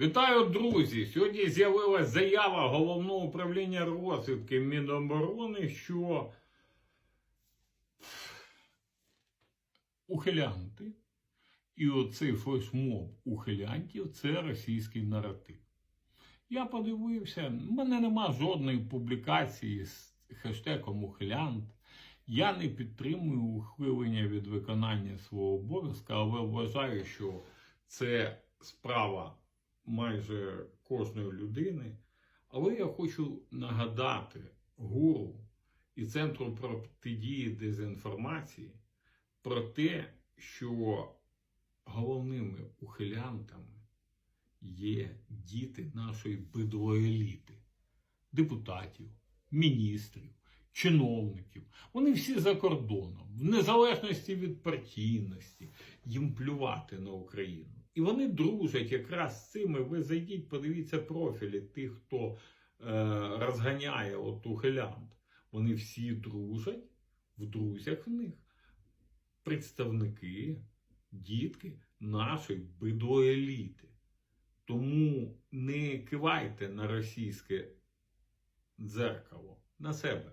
Вітаю, друзі! Сьогодні з'явилась заява головного управління розвідки Міноборони, що ухилянти і оцей флешмоб ухилянтів це російський наратив. Я подивився, в мене нема жодної публікації з хештегом ухилянт. Я не підтримую ухилення від виконання свого обов'язка, але вважаю, що це справа майже кожної людини. Але я хочу нагадати гуру і Центру протидії дезінформації про те, що головними ухилянтами є діти нашої бидлої еліти, депутатів, міністрів, чиновників. Вони всі за кордоном, в незалежності від партійності, їм плювати на Україну. І вони дружать якраз з цими. Ви зайдіть, подивіться профілі тих, хто е, розганяє от ухилянт. Вони всі дружать в друзях в них. Представники, дітки нашої бидлої еліти. Тому не кивайте на російське дзеркало. На себе